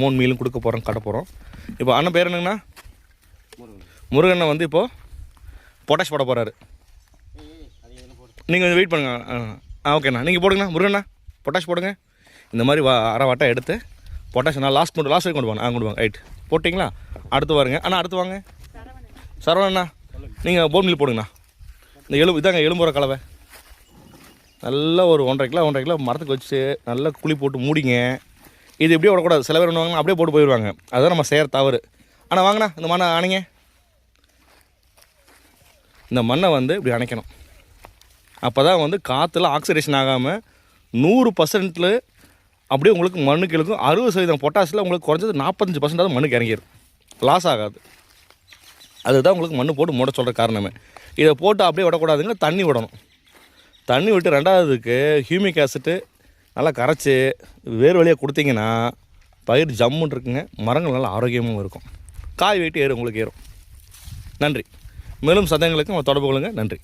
மூணு மீலும் கொடுக்க போகிறோம் கட்ட போகிறோம் இப்போ அண்ணன் பேர் என்னங்கண்ணா? முருகண்ணன் வந்து இப்போது பொட்டாஷ் போட போகிறாரு நீங்கள் வெயிட் பண்ணுங்க. ஆ, ஆ ஓகேண்ணா நீங்கள் போடுங்கண்ணா. முருகண்ணா பொட்டாஷ் போடுங்க. இந்த மாதிரி வா அரை வட்டை எடுத்து பொட்டாஷ் நான் லாஸ்ட் கொண்டு லாஸ்ட் வரைக்கும் கொண்டு வாங்க ஆ கொண்டு வாங்க. ரைட் போட்டிங்களா? அடுத்து வாருங்க. அண்ணா அடுத்து வாங்க. சரவணண்ணா நீங்கள் போன் மில் போடுங்கண்ணா. இந்த எலும்பு இதாங்க எலும்புற கலவை. நல்லா ஒரு ஒன்றரை கிலோ ஒன்றரை கிலோ மரத்துக்கு வச்சு நல்லா குழி போட்டு மூடிங்க. இது இப்படியே விடக்கூடாது. சில பேர் என்ன அப்படியே போட்டு போயிடுவாங்க. அதுதான் நம்ம செய்கிற தவறு. ஆனால் வாங்கண்ணா இந்த மண்ணை அணைங்க. இந்த மண்ணை வந்து இப்படி அணைக்கணும். அப்போ தான் வந்து காற்றுல ஆக்சிடேஷன் ஆகாமல் நூறு பர்சன்ட்டில் அப்படியே உங்களுக்கு மண்ணுக்கு இழுக்கும் அறுபது சதவீதம் பொட்டாசில் உங்களுக்கு குறைஞ்சது நாற்பத்தஞ்சு பர்சன்டாவது மண்ணுக்கு இறங்கிடும் லாஸ் ஆகாது. அதுதான் உங்களுக்கு மண்ணு போட்டு மூட சொல்கிற காரணமே. இதை போட்டு அப்படியே விடக்கூடாதுங்க. தண்ணி விடணும். தண்ணி விட்டு ரெண்டாவதுக்கு ஹியூமிக் ஆசிட்டு நல்லா கரைச்சி வேறு வழியாக கொடுத்தீங்கன்னா பயிர் ஜம்முன்னு இருக்குங்க. மரங்கள் நல்லா ஆரோக்கியமாகவும் இருக்கும். காய் வெயிட்டு ஏறும் உங்களுக்கு ஏறும். நன்றி. மேலும் சந்தேகங்களுக்கு தொடர்பு கொள்ளுங்கள் நன்றி.